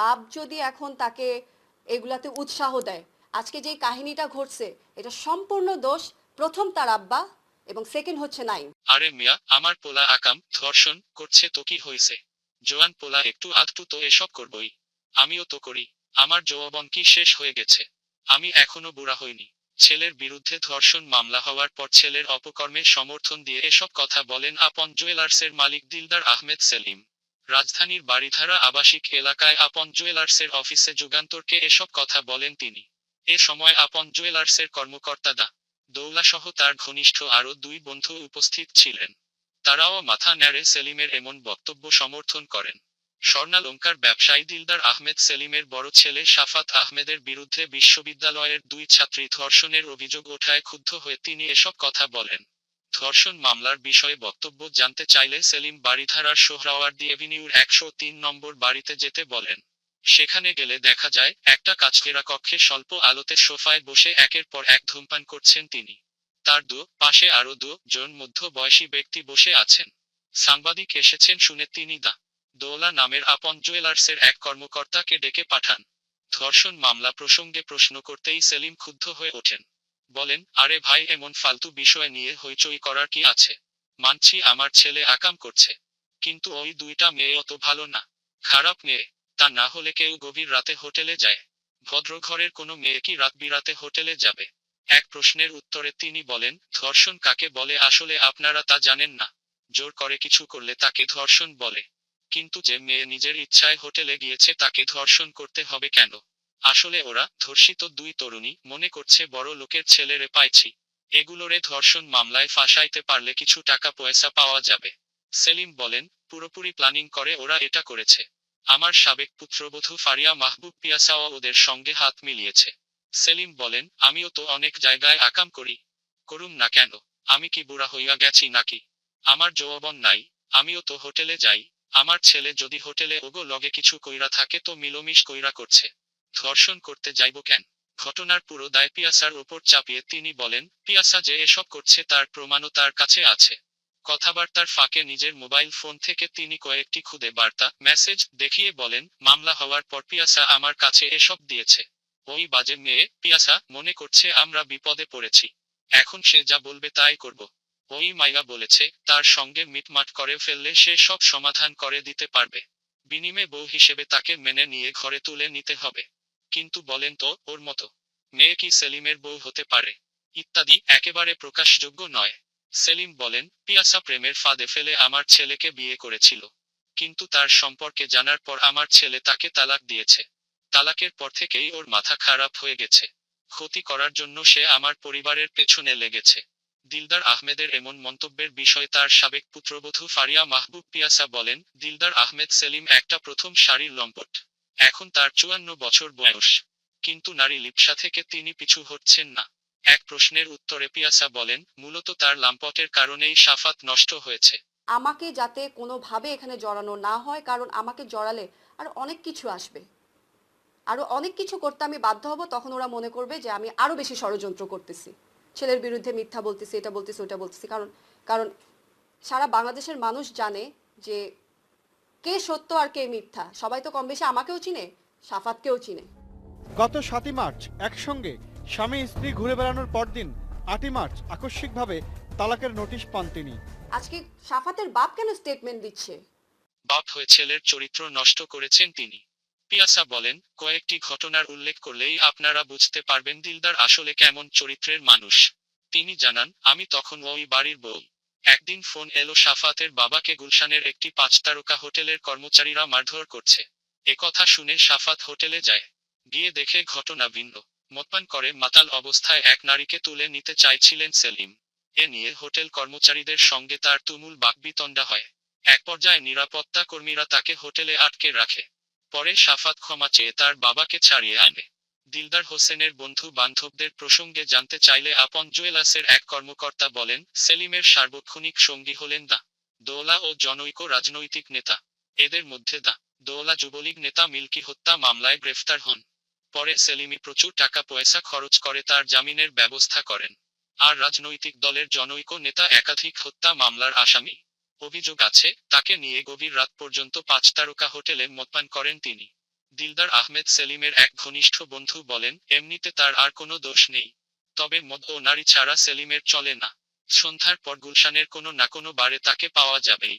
বাপ যদি এখন তাকে এগুলাতে উৎসাহ দেয়, আজকে যে কাহিনীটা ঘটছে, এটা সম্পূর্ণ দোষ প্রথম তার আব্বা এবং সেকেন্ড হচ্ছে নাইম। আরে মিয়া, আমার পোলা আকাম, ধর্ষণ করছে তো কি হয়েছে? জোয়ান পোলা একটু আধটু তো এসব করবই। আমিও তো করি, আমার যৌবন কি শেষ হয়ে গেছে? আমি এখনও বুড়া হইনি। ছেলের বিরুদ্ধে ধর্ষণ মামলা হওয়ার পর ছেলের অপকর্মের সমর্থন দিয়ে এসব কথা বলেন আপন জুয়েলার্সের মালিক দিলদার আহমেদ সেলিম। রাজধানীর বাড়িধারা আবাসিক এলাকায় আপন জুয়েলার্সের অফিসে যুগান্তরকে এসব কথা বলেন তিনি। এ সময় আপন জুয়েলার্সের কর্মকর্তা দা দৌলাসহ তার ঘনিষ্ঠ আরও দুই বন্ধু উপস্থিত ছিলেন। তারাও মাথা নেড়ে সেলিমের এমন বক্তব্য সমর্থন করেন। স্বর্ণালঙ্কার ব্যবসায়ী দিলদার আহমেদ সেলিমের বড় ছেলে শাফাত আহমেদের বিরুদ্ধে বিশ্ববিদ্যালয়ের দুই ছাত্রী ধর্ষণের অভিযোগ ওঠায় ক্ষুব্ধ হয়ে তিনি এসব কথা বলেন। ধর্ষণ মামলার বিষয়ে বক্তব্য জানতে চাইলে সেলিম বাড়িধারার সোহরাওয়ার্দী এভিনিউর একশো তিন নম্বর বাড়িতে যেতে বলেন। সেখানে গেলে দেখা যায়, একটা কাচকেরা কক্ষে স্বল্প আলোতে সোফায় বসে একের পর এক ধূমপান করছেন তিনি। তার দু, পাশে আরও দু জন মধ্য বয়সী ব্যক্তি বসে আছেন। সাংবাদিক এসেছেন শুনে তিনি দা, দোলা নামের আপন জুয়েলার্সের এক কর্মকর্তাকে ডেকে পাঠান। ধর্ষণ মামলা প্রসঙ্গে প্রশ্ন করতেই সেলিম ক্ষুব্ধ হয়ে ওঠেন। বলেন, আরে ভাই, এমন ফালতু বিষয় নিয়ে হইচই করার কি আছে? মানছি আমার ছেলে আকাম করছে। কিন্তু ওই দুইটা মেয়ে অত ভালো না। খারাপ মেয়ে। তা না হলে কেউ গভীর রাতে হোটেলে যায়। ভদ্র ঘরের কোনো মেয়ে কি রাত বিরাতে হোটেলে যাবে? এক প্রশ্নের উত্তরে তিনি বলেন, ধর্ষণ কাকে বলে? আসলে আপনারা তা জানেন না। জোর করে কিছু করলে তাকে ধর্ষণ বলে। কিন্তু যে মেয়ে নিজের ইচ্ছায় হোটেলে গিয়েছে তাকে ধর্ষণ করতে হবে কেন? আসলে ওরা ধর্ষিত দুই তরুণী মনে করছে বড় লোকের ছেলেরে পাইছি। এগুলোরে ধর্ষণ মামলায় ফাঁসাইতে পারলে কিছু টাকা পয়সা পাওয়া যাবে। সেলিম বলেন, পুরোপুরি প্ল্যানিং করে ওরা এটা করেছে। আমার সাবেক পুত্রবধূ ফারিয়া মাহবুব পিয়াসাও ওদের সঙ্গে হাত মিলিয়েছে। সেলিম বলেন, আমিও তো অনেক জায়গায় আকাম করি। করুম না কেন? আমি কি বুড়া হইয়া গেছি নাকি? আমার যৌবন নাই, আমিও তো হোটেলে যাই। আমার ছেলে যদি হোটেলে ওগো লগে কিছু কইরা থাকে তো মিলমিশ কইরা করছে। ধর্ষণ করতে যাইব কেন? ঘটনার পুরো দায় পিয়াসার ওপর চাপিয়ে তিনি বলেন, পিয়াসা যে এসব করছে তার প্রমাণও তার কাছে আছে। কথাবার্তার ফাঁকে নিজের মোবাইল ফোন থেকে তিনি কয়েকটি খুদে বার্তা, মেসেজ দেখিয়ে বলেন, মামলা হওয়ার পর পিয়াসা আমার কাছে এসব দিয়েছে। ওই বাজে মেয়ে, পিয়াসা, মনে করছে আমরা বিপদে পড়েছি। এখন সে যা বলবে তাই করব। ওই মাইয়া বলেছে, তার সঙ্গে মিটমাট করে ফেললে সে সব সমাধান করে দিতে পারবে। বিনিময়ে বউ হিসেবে তাকে মেনে নিয়ে ঘরে তুলে নিতে হবে। কিন্তু বলেন তো, ওর মতো। মেয়ে কি সেলিমের বউ হতে পারে? ইত্যাদি একেবারে প্রকাশযোগ্য নয়। সেলিম বলেন, পিয়াসা প্রেমের ফাঁদে ফেলে আমার ছেলেকে বিয়ে করেছিল। কিন্তু তার সম্পর্কে জানার পর আমার ছেলে তাকে তালাক দিয়েছে। তালাকের পর থেকেই ওর মাথা খারাপ হয়ে গেছে। ক্ষতি করার জন্য সে আমার পরিবারের পেছনে লেগেছে। দিলদার আহমেদের এমন মন্তব্যের বিষয়ে তার সাবেক পুত্রবধূ ফারিয়া মাহবুব পিয়াসা বলেন, দিলদার আহমেদ সেলিম একটা প্রথম সারির লম্পট। এখন তার চুয়ান্ন বছর বয়স। কিন্তু নারী লিপসা থেকে তিনি পিছু হচ্ছেন না। এক প্রশ্নের উত্তরে পিয়াসা বলেন, মূলত তার লাম্পটের কারণেই সাফাত নষ্ট হয়েছে। আমাকে যাতে কোনোভাবে এখানে জড়ানো না হয়, কারণ আমাকে জড়ালে আর অনেক কিছু আসবে। আরও অনেক কিছু করতে আমি বাধ্য হব, তখন ওরা মনে করবে যে আমি আরও বেশি ষড়যন্ত্র করতেছি। ছেলের বিরুদ্ধে মিথ্যা বলতেছি, এটা বলতেছি, ওটা বলতেছি, কারণ কারণ সারা বাংলাদেশের মানুষ জানে যে কে সত্য আর কে মিথ্যা? সবাই তো কম বেশি আমাকেও চিনে সাফাতকেও চিনে। গত সাতই মার্চ একসঙ্গে স্বামী স্ত্রী ঘুরে বেড়ানোর পরদিন আটই মার্চ আকস্মিকভাবে তালাকের নোটিশ পান তিনি। আজকে সাফাতের বাপ কেন স্টেটমেন্ট দিচ্ছে? বাপ হয়ে ছেলের চরিত্র নষ্ট করেছেন তিনি। পিয়াসা বলেন কয়েকটি ঘটনার উল্লেখ করলেই আপনারা বুঝতে পারবেন দিলদার আসলে কেমন চরিত্রের মানুষ। তিনি জানান আমি তখন ওই বাড়ির বউ। একদিন ফোন এলো সাফাতের বাবাকে গুলশানের একটি পাঁচ তারকা হোটেলের কর্মচারীরা মারধর করছে। একথা শুনে সাফাত হোটেলে যায়। গিয়ে দেখে ঘটনা ভিন্ন। মতপান করে মাতাল অবস্থায় এক নারীকে তুলে নিতে চাইছিলেন সেলিম। এ নিয়ে হোটেল কর্মচারীদের সঙ্গে তার তুমুল বাকবিতণ্ডা হয়। এক পর্যায়ে নিরাপত্তা কর্মীরা তাকে হোটেলে আটকে রাখে। পরে সাফাত ক্ষমা চেয়ে তার বাবাকে ছাড়িয়ে আনে। দিলদার হোসেনের বন্ধু বান্ধবদের প্রসঙ্গে জানতে চাইলে আপন জুয়েলার্সের এক কর্মকর্তা বলেন, সেলিমের সার্বক্ষণিক সঙ্গী হলেন দা। দোলা ও জনৈক রাজনৈতিক নেতা। এদের মধ্যে দা। দোলা যুবলীগ নেতা মিল্কি হত্যা মামলায় গ্রেফতার হন। পরে সেলিমি প্রচুর টাকা পয়সা খরচ করে তার জামিনের ব্যবস্থা করেন। আর রাজনৈতিক দলের জনৈক নেতা একাধিক হত্যা মামলার আসামি। অভিযোগ আছে, তাকে নিয়ে গভীর রাত পর্যন্ত পাঁচ তারকা হোটেলে মদপান করেন তিনি। দিলদার আহমেদ সেলিমের এক ঘনিষ্ঠ বন্ধু বলেন, এমনিতে তার আর কোনো দোষ নেই। তবে মদ ও নারী ছাড়া সেলিমের চলে না। সন্ধ্যার পর গুলশানের কোনো না কোনো বারে তাকে পাওয়া যাবেই।